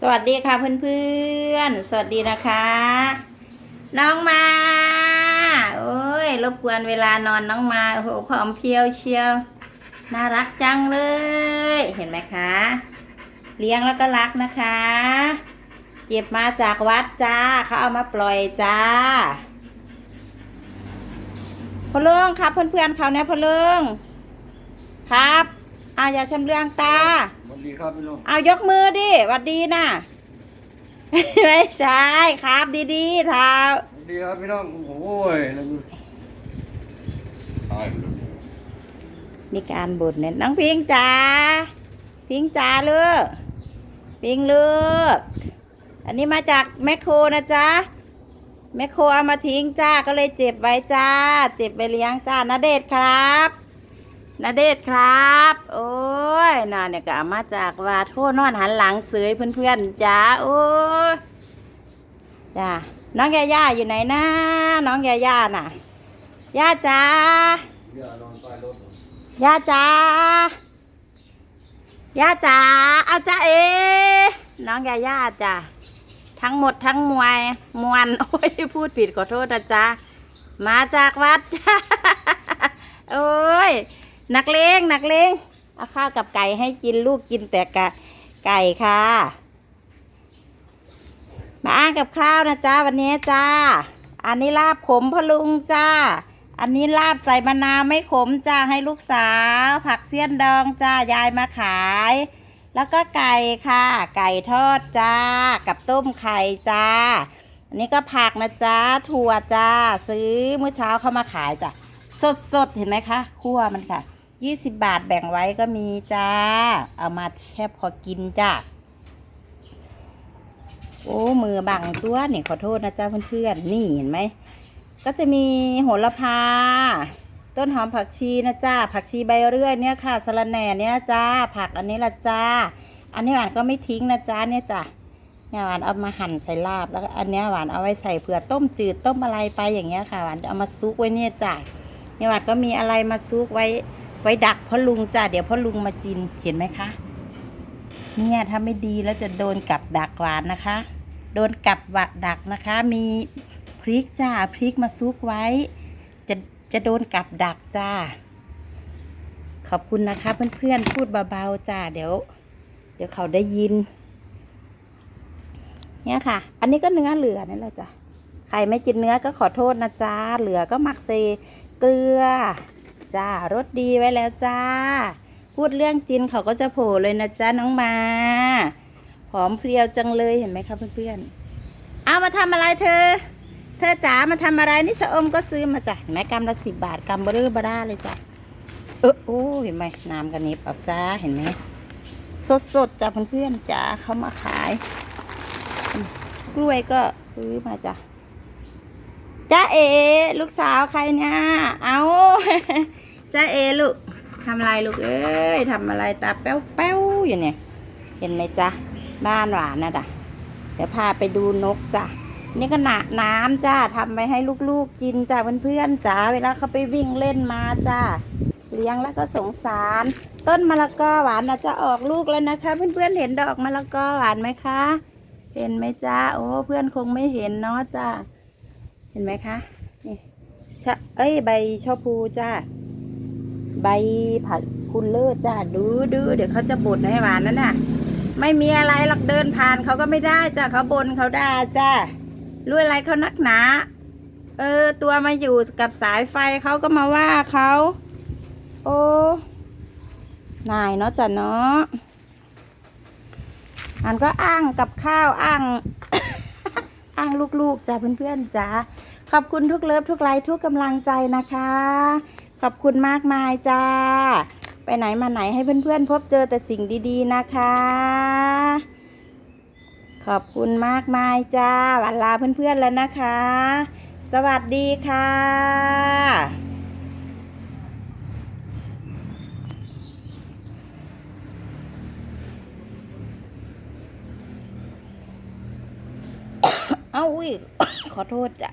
สวัสดีค่ะเพื่อนๆ สวัสดีนะคะ น้องมา โอ้ยรบกวนเวลานอนน้องมาโอ้โหผอมเพียวเชียว น่ารักจังเลย เห็นไหมคะ เลี้ยงแล้วก็รักนะคะ เก็บมาจากวัดจ้าเขาเอามาปล่อยจ้าพอเลื่องครับเพื่อนๆเขาเนี่ยพอเลื่องครับอาอย่าชำเลืองตา ดีครับพี่น้องเอายกมือดิหวัดดีนะไม่ใช่ครับดีๆเท้าสวัสดีครับพี่น้องโอ้ยแล้วดูตายไปเลยนี่การบ่นเนี่ยน้องพิงจ๋าพิงจ๋าเลือกพิงเลือกอันนี้มาจากแมคโครนะจ๊ะแมคโครเอามาทิ้งจ้าก็เลยเจ็บไว้จ้า เจ็บไปเลี้ยงจ้านาเดชน์ครับ นาเดชครับ โอ้ยน่าเนี่ยก็มาจากวาโทษนอนหันหลังเสยเพื่อนๆจ้าโอ้ยจ้าน้องยาย่าอยู่ไหนนะน้องยาย่าน่ะย่าจ้าย่านอนใต้าย่าจ๋าเอาจ้าเอน้องยาย่าจ้ะทั้งหมดทั้งมวยมวนโอ้ยพูดผิดขอโทษนะจ๊ะมาจากวัดจ้าโอ้ย นักเลงนักเลงเอาข้าวกับไก่ให้กินลูกกินแต่กะไก่ค่ะ มาอ้างกับข้าวนะจ๊ะวันนี้จ้า อันนี้ลาบขมพะลุงจ้า อันนี้ลาบใส่มะนาวไม่ขมจ้าให้ลูกสาว ผักเสี้ยนดองจ้ายายมาขาย แล้วก็ไก่ค่ะ ไก่ทอดจ้า กับต้มไข่จ้า อันนี้ก็ผักนะจ้าถั่วจ้า ซื้อเมื่อเช้าเข้ามาขายจ้ะสดสดๆเห็นไหมคะคั่วมันค่ะ 20 บาทแบ่งไว้ก็มีจ้า เอามาแค่พอกินจ้า โอ้ มือบังตัวนี่ขอโทษนะจ้าเพื่อนๆ นี่เห็นไหม ก็จะมีโหระพา ต้นหอมผักชีนะจ้า ผักชีใบเรื่อยเนี่ยค่ะสะระแหน่เนี่ยจ้า ผักอันนี้ละจ้า อันนี้หวานก็ไม่ทิ้งนะจ้าเนี่ยจ้าเนี่ยหวานเอามาหั่นใส่ลาบแล้วอันเนี้ยหวานเอาไว้ใส่เผื่อต้มจืดต้มอะไรไปอย่างเงี้ยค่ะหวานเอามาซุกไว้เนี่ยจ้าเนี่ยหวานก็มีอะไรมาซุกไว้ ไว้ดักพ่อลุงจ้าเดี๋ยวพ่อลุงมาจินเห็นไหมคะ เนี่ยถ้าไม่ดีแล้วจะโดนกับดักหวานนะคะ โดนกับวัดดักนะคะ มีพริกจ้าพริกมาซุกไว้ จะจะโดนกับดักจ้า ขอบคุณนะคะ เพื่อนๆพูดเบาๆจ้าเดี๋ยว เดี๋ยวเขาได้ยิน เนี่ยค่ะ อันนี้ก็เนื้อเหลือนี่แหละจ้ะใครไม่กินเนื้อก็ขอโทษนะจ้าเหลือก็หมักเซเกลือ จ้ารสดีไว้แล้วจ้า พูดเรื่องจินเขาก็จะโผล่เลยนะจ้าน้องมาผอมเพรียวจังเลยเห็นไหมคะเพื่อนๆเอามาทำอะไรเธอ เธอจ๋ามาทำอะไรนี่ชะอมก็ซื้อมาจ้ะเห็นไหมกำละสิบบาทกำเบอร์บาร่าเลยจ้ะเออโอ้เห็นไหมน้ำกันนี้เอาซะเห็นไหมสดๆจ้ะเพื่อนๆจ้าเขามาขาย กล้วยก็ซื้อมาจ้ะ จ้าเอ ลูกสาวใครเนี่ย เอาจ้าเอลูกทำอะไรลูกเอ้ยทำอะไรตาแป้วๆอยู่เนี่ย เห็นไหมจ๊ะ บ้านหวานนะด่ะเดี๋ยวพาไปดูนกจ้ะ นี่ก็หนาน้ำจ้าทำไปให้ลูกๆกินจ้าเพื่อนๆจ้าเวลาเขาไปวิ่งเล่นมาจ้าเลี้ยงแล้วก็สงสาร ต้นมะละกอหวานนะจะออกลูกแล้วนะคะ เพื่อนๆเห็นดอกมะละกอหวานไหมคะ เห็นไหมจ้าโอ้เพื่อนคงไม่เห็นเนาะจ้า ห็นไหมคะ นี่ชะเอ้ยใบชะพูจ้า ใบผักคุณเลิศจ้าดูดูเดี๋ยวเขาจะบ่นให้หวานนั่นน่ะ ไม่มีอะไรหรอกเดินผ่านเขาก็ไม่ได้จ้าเขาบนเขาด่าจ้ารู้อะไรเขานักหนา เออ ตัวมาอยู่กับสายไฟเขาก็มาว่าเขาโอ้นายเนาะจ้ะเนาะอันก็อ้างกับข้าวอ้าง อ้างลูกๆจ้าเพื่อนๆจ้า ขอบคุณทุกเลิฟทุกไลค์ทุกกำลังใจนะคะ ขอบคุณมากมายจ้า ไปไหนมาไหนให้เพื่อนๆ พบเจอแต่สิ่งดีๆนะคะ ขอบคุณมากมายจ้าวันลาเพื่อนๆแล้วนะคะ สวัสดีค่ะเอาอุ้ยขอโทษจ้ะ